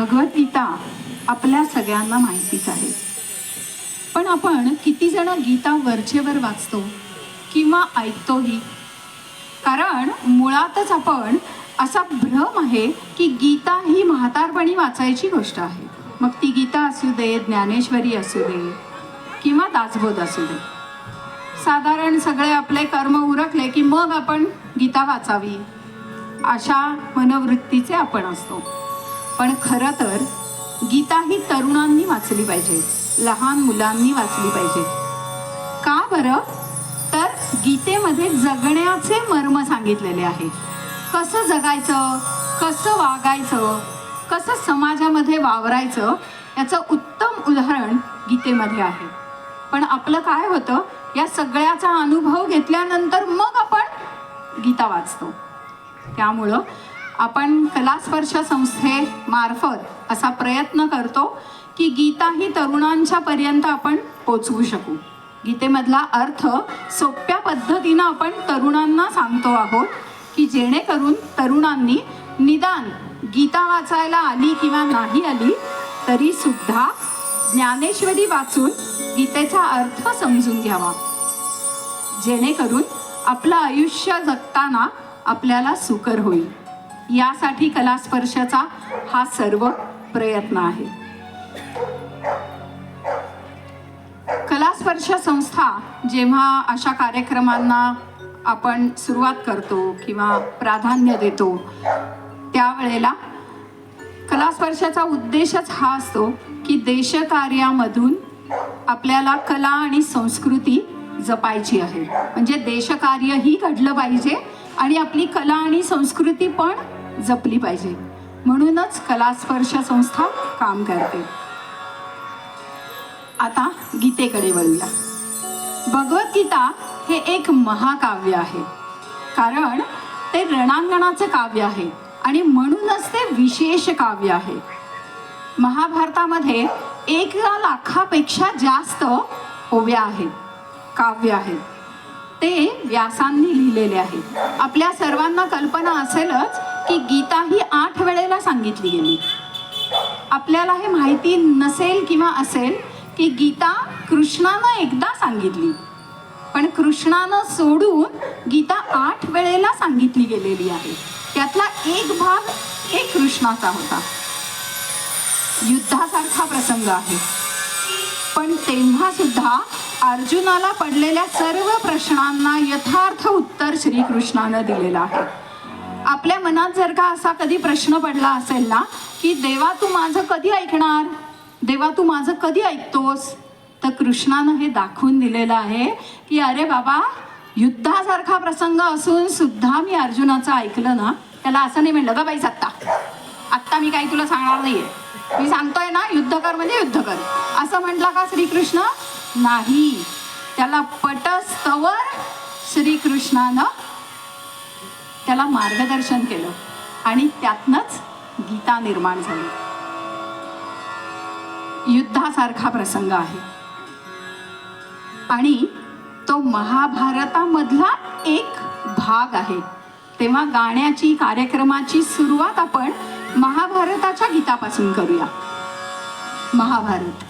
भगवद्गीता आपल्या सगळ्यांना माहितीच आहे. पण आपण किती जण गीता वरचेवर वाचतो किंवा ऐकतोही? कारण मुळातच आपण असा भ्रम आहे की गीता ही म्हातारपणी वाचायची गोष्ट आहे. मग ती गीता असू दे ज्ञानेश्वरी असू दे किंवा दासबोध असू दे. साधारण सगळे आपले कर्म उरकले की मग आपण गीता वाचावी. अशा मनोवृत्तीचे आपण असतो. पण खरं तर गीता ही तरुणांनी वाचली पाहिजे लहान मुलांनी वाचली पाहिजे. का बरं? तर गीतेमध्ये जगण्याचे मर्म सांगितलेले आहे. कसं जगायचं? कसं वागायचं? कसं समाजामध्ये वावरायचं? याचं उत्तम उदाहरण गीतेमध्ये आहे. पण आपलं काय होतं? या सगळ्याचा अनुभव घेतल्यानंतर मग आपण गीता वाचतो. त्यामुळं आपण कलास्पर्श संस्थेमार्फत असा प्रयत्न करतो की गीता ही तरुणांच्या पर्यंत आपण पोचवू शकू. गीतेमधला अर्थ सोप्या पद्धतीनं आपण तरुणांना सांगतो आहोत की जेणेकरून तरुणांनी निदान गीता वाचायला आली किंवा नाही आली तरी सुद्धा ज्ञानेश्वरी वाचून गीतेचा अर्थ समजून घ्यावा. जेणेकरून आपलं आयुष्य जगताना आपल्याला सुकर होईल. यासाठी कलास्पर्शाचा हा सर्व प्रयत्न आहे. कलास्पर्श संस्था जेव्हा अशा कार्यक्रमांना आपण सुरुवात करतो किंवा प्राधान्य देतो त्यावेळेला कलास्पर्शाचा उद्देशच हा असतो की देशकार्यामधून आपल्याला कला आणि संस्कृती जपायची आहे. म्हणजे देशकार्यही घडलं पाहिजे आणि आपली कला आणि संस्कृती पण जपली पाहिजे. म्हणूनच कलास्पर्श संस्था काम करते. आता गीतेकडे वळूया. भगवद्गीता हे एक महाकाव्य आहे. कारण ते रणांगणाचं काव्य आहे आणि म्हणूनच ते विशेष काव्य आहे. महाभारतामध्ये एक लाखापेक्षा जास्त ओव्या आहेत काव्य आहेत. ते व्यासांनी लिहिलेले आहेत. आपल्या सर्वांना कल्पना असेलच की गीता ही आठ वेळेला सांगितली गेली आपल्याला हे माहिती नसेल किंवा असेल की गीता कृष्णानं एकदा सांगितली. पण कृष्णानं सोडून गीता आठ वेळेला सांगितली गेलेली आहे. त्यातला एक भाग एक कृष्णाचा होता. युद्धासारखा प्रसंग आहे. पण तेव्हा सुद्धा अर्जुनाला पडलेल्या सर्व प्रश्नांना यथार्थ उत्तर श्रीकृष्णानं दिलेलं आहे. आपल्या मनात जर का असा कधी प्रश्न पडला असेल ना की देवा तू माझं कधी ऐकणार? देवा तू माझं कधी ऐकतोस? तर कृष्णानं हे दाखवून दिलेलं आहे की अरे बाबा युद्धासारखा प्रसंग असून सुद्धा मी अर्जुनाचं ऐकलं ना त्याला असं नाही म्हणलं ग बाईच आत्ता आत्ता मी काही तुला सांगणार नाहीये. मी सांगतोय ना युद्ध कर म्हणजे युद्ध कर. असं म्हटलं का श्रीकृष्ण? नाही. त्याला पटस्तवर श्रीकृष्णानं त्याला मार्गदर्शन केलं आणि त्यातनंच गीता निर्माण झाली. युद्धासारखा प्रसंग आहे. आणि तो महाभारतामधला एक भाग आहे. तेव्हा गाण्याची कार्यक्रमाची सुरुवात आपण महाभारताच्या गीतापासून करूया. महाभारत.